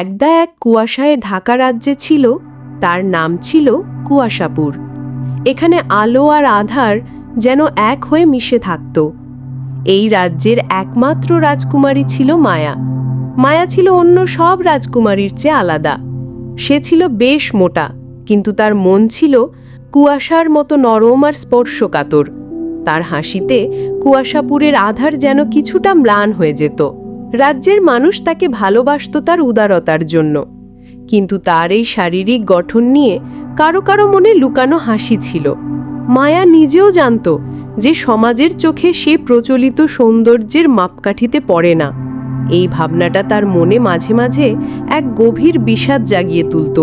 একদা এক কুয়াশায় ঢাকা রাজ্যে ছিল, তার নাম ছিল কুয়াশাপুর। এখানে আলো আর আধার যেন এক হয়ে মিশে থাকত। এই রাজ্যের একমাত্র রাজকুমারী ছিল মায়া। মায়া ছিল অন্য সব রাজকুমারীর চেয়ে আলাদা। সে ছিল বেশ মোটা, কিন্তু তার মন ছিল কুয়াশার মতো নরম আর স্পর্শকাতর। তার হাসিতে কুয়াশাপুরের আধার যেন কিছুটা ম্লান হয়ে যেত। রাজ্যের মানুষ তাকে ভালোবাসত তার উদারতার জন্য। কিন্তু তার এই শারীরিক গঠন নিয়ে কারও কারও মনে লুকানো হাসি ছিল। মায়া নিজেও জানত যে সমাজের চোখে সে প্রচলিত সৌন্দর্যের মাপকাঠিতে পড়ে না। এই ভাবনাটা তার মনে মাঝে মাঝে এক গভীর বিষাদ জাগিয়ে তুলত।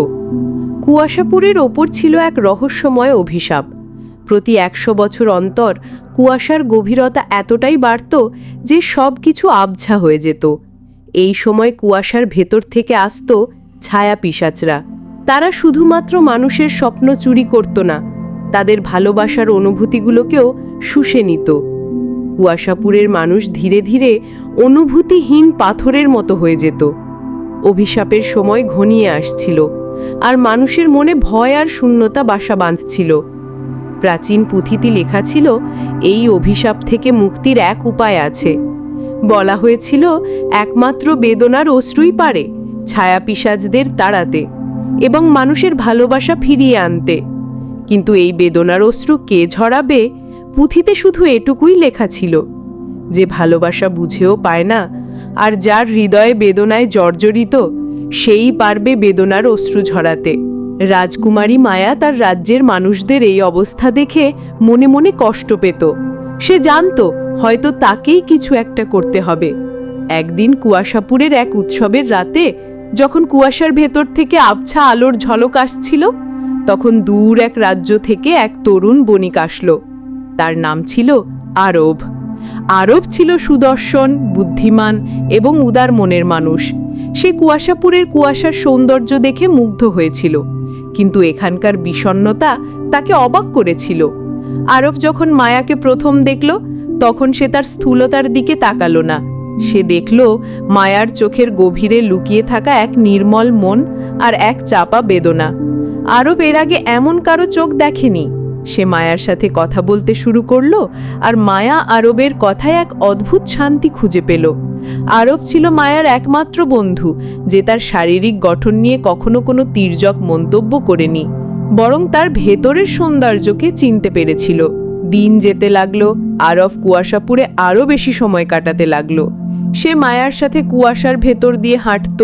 কুয়াশাপুরের ওপর ছিল এক রহস্যময় অভিশাপ। প্রতি একশো বছর অন্তর কুয়াশার গভীরতা এতটাই বাড়ত যে সব কিছু আবঝা হয়ে যেত। এই সময় কুয়াশার ভেতর থেকে আসত ছায়া পিসাচরা তারা শুধুমাত্র মানুষের স্বপ্ন চুরি করত না, তাদের ভালোবাসার অনুভূতিগুলোকেও শুষে নিত। কুয়াশাপুরের মানুষ ধীরে ধীরে অনুভূতিহীন পাথরের মতো হয়ে যেত। অভিশাপের সময় ঘনিয়ে আসছিল, আর মানুষের মনে ভয় আর শূন্যতা বাসা বাঁধছিল। প্রাচীন পুঁথিতে লেখা ছিল, এই অভিশাপ থেকে মুক্তির এক উপায় আছে। বলা হয়েছিল, একমাত্র বেদনার অশ্রুই পারে ছায়া পিসাজদের তাড়াতে এবং মানুষের ভালোবাসা ফিরিয়ে আনতে। কিন্তু এই বেদনার অশ্রু কে ঝরাবে? পুঁথিতে শুধু এটুকুই লেখা ছিল, যে ভালোবাসা বুঝেও পায় না, আর যার হৃদয়ে বেদনায় জর্জরিত, সেই পারবে বেদনার অশ্রু ঝরাতে। রাজকুমারী মায়া তার রাজ্যের মানুষদের এই অবস্থা দেখে মনে মনে কষ্ট পেত। সে জানত হয়তো তাকেই কিছু একটা করতে হবে। একদিন কুয়াশাপুরের এক উৎসবের রাতে যখন কুয়াশার ভেতর থেকে আবছা আলোর ঝলক আসছিল, তখন দূর এক রাজ্য থেকে এক তরুণ বণিক আসলো। তার নাম ছিল আরব। আরব ছিল সুদর্শন, বুদ্ধিমান এবং উদার মনের মানুষ। সে কুয়াশাপুরের কুয়াশার সৌন্দর্য দেখে মুগ্ধ হয়েছিল। কিন্তু এখানকার বিষণ্ণতা তাকে অবাক করেছিল। আরব যখন মায়াকে প্রথম দেখল, তখন সে তার স্থূলতার দিকে তাকালো না। সে দেখল, মায়ার চোখের গভীরে লুকিয়ে থাকা এক নির্মল মন আর এক চাপা বেদনা। আরব এর আগে এমন কারও চোখ দেখেনি। সে মায়ার সাথে কথা বলতে শুরু করল আর মায়া আরবের কথায় এক অদ্ভুত শান্তি খুঁজে পেল। আরব ছিল মায়ার একমাত্র বন্ধু, যে তার শারীরিক গঠন নিয়ে কখনো কোনো তির্যক মন্তব্য করেনি, বরং তার ভেতরের সৌন্দর্যকে চিনতে পেরেছিল। দিন যেতে লাগল, আরব কুয়াশাপুরে আরও বেশি সময় কাটাতে লাগল। সে মায়ার সাথে কুয়াশার ভেতর দিয়ে হাঁটত,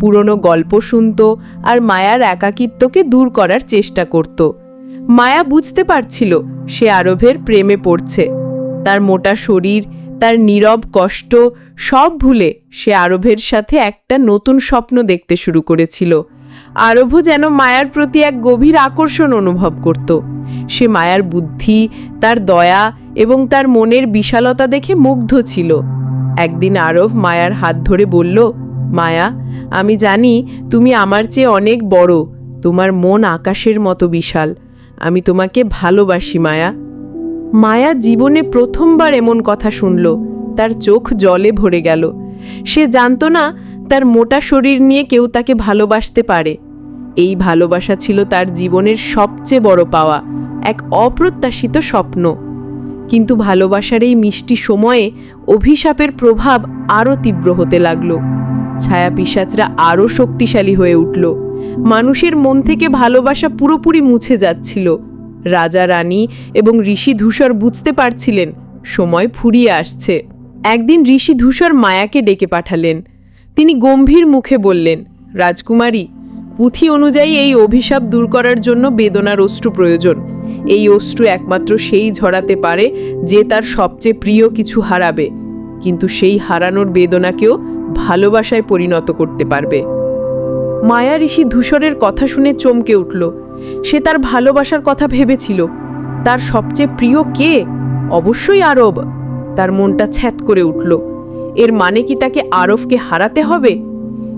পুরনো গল্প শুনত আর মায়ার একাকিত্বকে দূর করার চেষ্টা করত। মায়া বুঝতে পারছিল, সে আরবের প্রেমে পড়ছে। তার মোটা শরীর তার নীরব কষ্ট সব ভুলে সে আরভের সাথে একটা নতুন স্বপ্ন দেখতে শুরু করেছিল। আরভ যেন মায়ার প্রতি এক গভীর আকর্ষণ অনুভব করত। সে মায়ার বুদ্ধি, তার দয়া এবং তার মনের বিশালতা দেখে মুগ্ধ ছিল। একদিন আরব মায়ার হাত ধরে বলল, মায়া, আমি জানি তুমি আমার চেয়ে অনেক বড়। তোমার মন আকাশের মতো বিশাল। আমি তোমাকে ভালোবাসি, মায়া। মায়া জীবনে প্রথমবার এমন কথা শুনল। তার চোখ জলে ভরে গেল। সে জানতো না তার মোটা শরীর নিয়ে কেউ তাকে ভালোবাসতে পারে। এই ভালোবাসা ছিল তার জীবনের সবচেয়ে বড় পাওয়া, এক অপ্রত্যাশিত স্বপ্ন। কিন্তু ভালোবাসার এই মিষ্টি সময়ে অভিশাপের প্রভাব আরও তীব্র হতে লাগল। ছায়া পিসাচরা আরও শক্তিশালী হয়ে উঠল। মানুষের মন থেকে ভালোবাসা পুরোপুরি মুছে যাচ্ছিল। রাজা, রানী এবং ঋষি ধূসর বুঝতে পারছিলেন, সময় ফুরিয়ে আসছে। একদিন ঋষি ধূসর মায়াকে ডেকে পাঠালেন। তিনি গম্ভীর মুখে বললেন, রাজকুমারী, পুঁথি অনুযায়ী এই অভিশাপ দূর করার জন্য বেদনার অশ্রু প্রয়োজন। এই অশ্রু একমাত্র সেই ঝরাতে পারে যে তার সবচেয়ে প্রিয় কিছু হারাবে। কিন্তু সেই হারানোর বেদনাকেও ভালোবাসায় পরিণত করতে পারবে। মায়া ঋষি ধূসরের কথা শুনে চমকে উঠল। সে তার ভালোবাসার কথা ভেবেছিল। তার সবচেয়ে প্রিয় কে? অবশ্যই আরব। তার মনটা ছ্যাত করে উঠল। এর মানে কি তাকে আরবকে হারাতে হবে?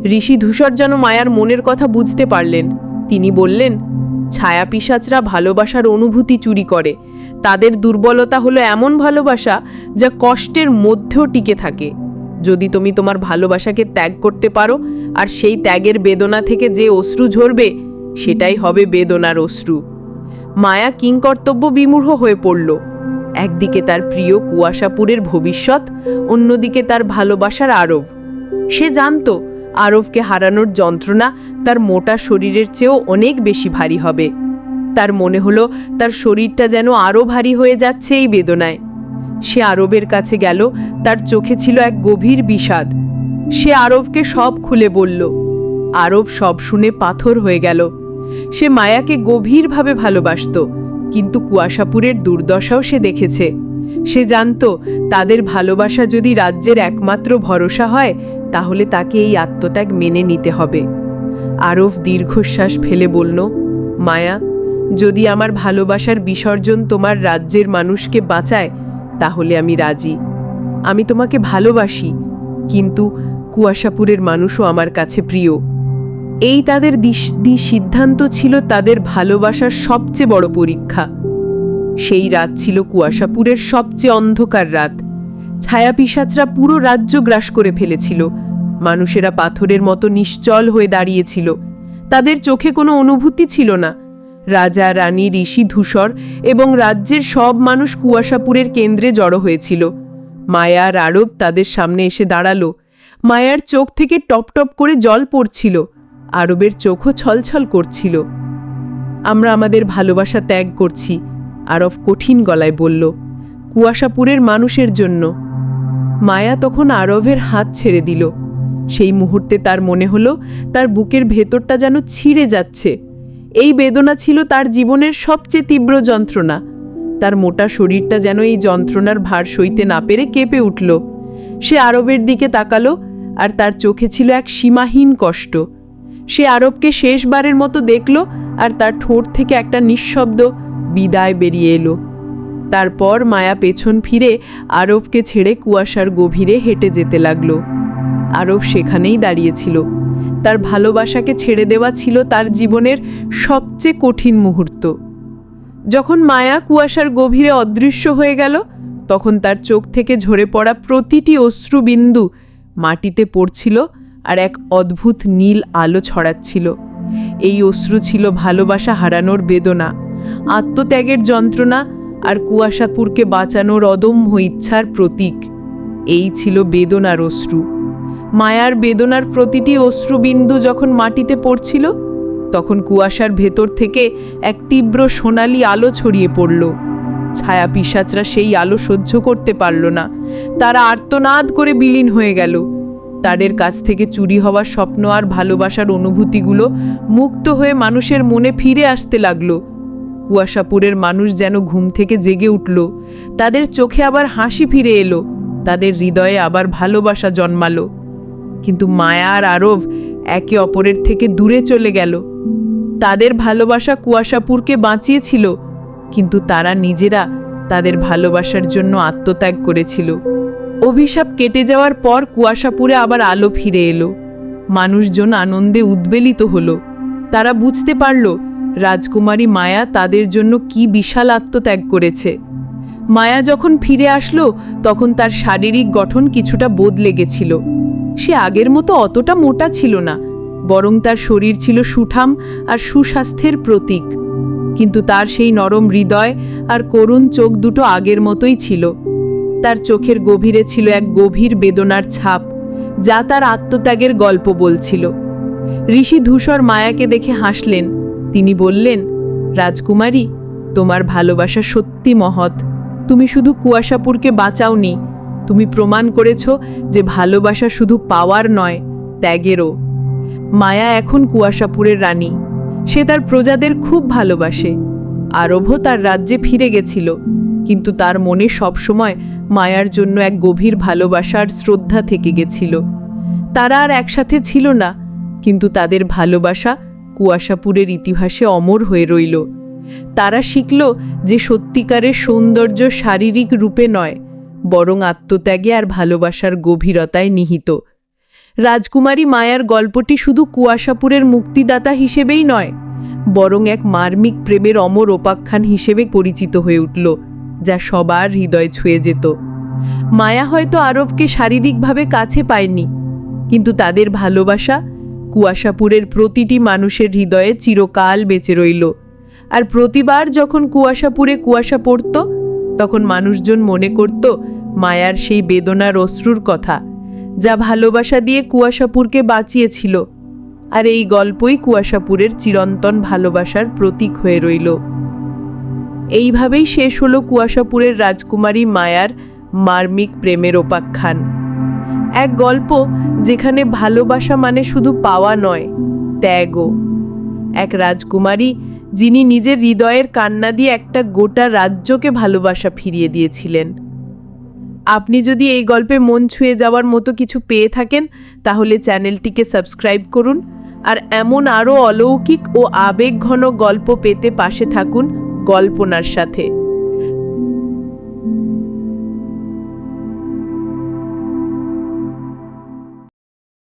ঋষি ধূসর যেন মায়ার মনের কথা বুঝতে পারলেন। তিনি বললেন, ছায়া পিসাচরা ভালোবাসার অনুভূতি চুরি করে। তাদের দুর্বলতা হলো এমন ভালোবাসা যা কষ্টের মধ্যেও টিকে থাকে। যদি তুমি তোমার ভালোবাসাকে ত্যাগ করতে পারো, আর সেই ত্যাগের বেদনা থেকে যে অশ্রু ঝরবে সেটাই হবে বেদনার অশ্রু। মায়া কিংকর্তব্য বিমূঢ় হয়ে পড়ল। একদিকে তার প্রিয় কুয়াশাপুরের ভবিষ্যৎ, অন্যদিকে তার ভালোবাসার আরব। সে জানত, আরবকে হারানোর যন্ত্রণা তার মোটা শরীরের চেয়েও অনেক বেশি ভারী হবে। তার মনে হলো, তার শরীরটা যেন আরও ভারী হয়ে যাচ্ছে এই বেদনায়। সে আরবের কাছে গেল, তার চোখে ছিল এক গভীর বিষাদ। সে আরবকে সব খুলে বলল। আরব সব শুনে পাথর হয়ে গেল। সে মায়াকে গভীরভাবে ভালোবাসত, কিন্তু কুয়াশাপুরের দুর্দশাও সে দেখেছে। সে জানত, তাদের ভালোবাসা যদি রাজ্যের একমাত্র ভরসা হয়, তাহলে তাকে এই আত্মত্যাগ মেনে নিতে হবে। আরব দীর্ঘশ্বাস ফেলে বলল, মায়া, যদি আমার ভালোবাসার বিসর্জন তোমার রাজ্যের মানুষকে বাঁচায়, তাহলে আমি রাজি। আমি তোমাকে ভালোবাসি, কিন্তু কুয়াশাপুরের মানুষও আমার কাছে প্রিয়। এই তাদের দি সিদ্ধান্ত ছিল তাদের ভালোবাসার সবচেয়ে বড় পরীক্ষা। সেই রাত ছিল কুয়াশাপুরের সবচেয়ে অন্ধকার রাত। ছায়া পিসাচরা পুরো রাজ্য গ্রাস করে ফেলেছিল। মানুষেরা পাথরের মতো নিশ্চল হয়ে দাঁড়িয়েছিল। তাদের চোখে কোনো অনুভূতি ছিল না। রাজা, রানী, ঋষি, ধূসর এবং রাজ্যের সব মানুষ কুয়াশাপুরের কেন্দ্রে জড়ো হয়েছিল। মায়ার আরব তাদের সামনে এসে দাঁড়াল। মায়ার চোখ থেকে টপ টপ করে জল পড়ছিল। আরবের চোখও ছলছল করছিল। আমরা আমাদের ভালোবাসা ত্যাগ করছি, আরব কঠিন গলায় বলল, কুয়াশাপুরের মানুষের জন্য। মায়া তখন আরবের হাত ছেড়ে দিল। সেই মুহূর্তে তার মনে হলো, তার বুকের ভেতরটা যেন ছিঁড়ে যাচ্ছে। এই বেদনা ছিল তার জীবনের সবচেয়ে তীব্র যন্ত্রণা। তার মোটা শরীরটা যেন এই যন্ত্রণার ভার সইতে না পেরে কেঁপে উঠল। সে আরবের দিকে তাকালো, আর তার চোখে ছিল এক সীমাহীন কষ্ট। সে আরবকে শেষবারের মতো দেখল আর তার ঠোঁট থেকে একটা নিঃশব্দ বিদায় বেরিয়ে এলো। তারপর মায়া পেছন ফিরে আরবকে ছেড়ে কুয়াশার গভীরে হেঁটে যেতে লাগল। আরব সেখানেই দাঁড়িয়েছিল। তার ভালোবাসাকে ছেড়ে দেওয়া ছিল তার জীবনের সবচেয়ে কঠিন মুহূর্ত। যখন মায়া কুয়াশার গভীরে অদৃশ্য হয়ে গেল, তখন তার চোখ থেকে ঝরে পড়া প্রতিটি অশ্রুবিন্দু মাটিতে পড়ছিল আর এক অদ্ভুত নীল আলো ছড়াচ্ছিল। এই অশ্রু ছিল ভালোবাসা হারানোর বেদনা, আত্মত্যাগের যন্ত্রণা আর কুয়াশাপুরকে বাঁচানোর অদম্য ইচ্ছার প্রতীক। এই ছিল বেদনার অশ্রু। মায়ার বেদনার প্রতিটি অশ্রুবিন্দু যখন মাটিতে পড়ছিল, তখন কুয়াশার ভেতর থেকে এক তীব্র সোনালি আলো ছড়িয়ে পড়ল। ছায়া পিসাচরা সেই আলো সহ্য করতে পারল না। তারা আর্তনাদ করে বিলীন হয়ে গেল। তাদের কাছ থেকে চুরি হওয়ার স্বপ্ন আর ভালোবাসার অনুভূতিগুলো মুক্ত হয়ে মানুষের মনে ফিরে আসতে লাগল। কুয়াশাপুরের মানুষ যেন ঘুম থেকে জেগে উঠল। তাদের চোখে আবার হাসি ফিরে এলো। তাদের হৃদয়ে আবার ভালোবাসা জন্মালো। কিন্তু মায়া আর আরব একে অপরের থেকে দূরে চলে গেল। তাদের ভালোবাসা কুয়াশাপুরকে বাঁচিয়েছিল, কিন্তু তারা নিজেরা তাদের ভালোবাসার জন্য আত্মত্যাগ করেছিল। অভিশাপ কেটে যাওয়ার পর কুয়াশাপুরে আবার আলো ফিরে এলো। মানুষজন আনন্দে উদ্বেলিত হলো। তারা বুঝতে পারল, রাজকুমারী মায়া তাদের জন্য কি বিশাল আত্মত্যাগ করেছে। মায়া যখন ফিরে আসলো, তখন তার শারীরিক গঠন কিছুটা বদলে গেছিল। সে আগের মতো অতটা মোটা ছিল না, বরং তার শরীর ছিল সুঠাম আর সুস্বাস্থ্যের প্রতীক। কিন্তু তার সেই নরম হৃদয় আর করুণ চোখ দুটো আগের মতোই ছিল। তার চোখের গভীরে ছিল এক গভীর বেদনার ছাপ, যা তার আত্মত্যাগের গল্প বলছিল। ঋষি ধূসর মায়াকে দেখে হাসলেন। তিনি বললেন, রাজকুমারী, তোমার ভালোবাসা সত্যি মহৎ। তুমি শুধু কুয়াশাপুরকে বাঁচাওনি। তুমি প্রমাণ করেছ যে ভালোবাসা শুধু পাওয়ার নয়, ত্যাগেরও। মায়া এখন কুয়াশাপুরের রানী। সে তার প্রজাদের খুব ভালোবাসে। আরভ তার রাজ্যে ফিরে গেছিল। কিন্তু তার মনে সবসময় মায়ার জন্য এক গভীর ভালোবাসার শ্রদ্ধা থেকে গেছিল। তারা আর একসাথে ছিল না, কিন্তু তাদের ভালোবাসা কুয়াশাপুরের ইতিহাসে অমর হয়ে রইল। তারা শিখল যে সত্যিকারের সৌন্দর্য শারীরিক রূপে নয়, বরং আত্মত্যাগে আর ভালোবাসার গভীরতায় নিহিত। রাজকুমারী মায়ার গল্পটি শুধু কুয়াশাপুরের মুক্তিদাতা হিসেবেই নয়, বরং এক মার্মিক প্রেমের অমর উপাখ্যান হিসেবে পরিচিত হয়ে উঠল। যা সবার হৃদয় ছুঁয়ে যেত। মায়া হয়তো আরবকে শারীরিকভাবে কাছে পায়নি, কিন্তু তাদের ভালোবাসা কুয়াশাপুরের প্রতিটি মানুষের হৃদয়ে চিরকাল বেঁচে রইল। আর প্রতিবার যখন কুয়াশাপুরে কুয়াশা পড়ত, তখন মানুষজন মনে করত মায়ার সেই বেদনার অশ্রুর কথা, যা ভালোবাসা দিয়ে কুয়াশাপুরকে বাঁচিয়েছিল। আর এই গল্পই কুয়াশাপুরের চিরন্তন ভালোবাসার প্রতীক হয়ে রইল। এইভাবেই শেষ হলো কুয়াশাপুরের রাজকুমারী মায়ার মার্মিক প্রেমের উপাখ্যান এক গল্প যেখানে ভালোবাসা মানে শুধু পাওয়া নয়, ত্যাগও। এক রাজকুমারী যিনি নিজের হৃদয়ের কান্না দিয়ে একটা গোটা রাজ্যকে ভালোবাসা ফিরিয়ে দিয়েছিলেন। আপনি যদি এই গল্পে মন ছুঁয়ে যাওয়ার মতো কিছু পেয়ে থাকেন, তাহলে চ্যানেলটিকে সাবস্ক্রাইব করুন আর এমন আরও অলৌকিক ও আবেগঘন গল্প পেতে পাশে থাকুন। গল্পনার সাথে।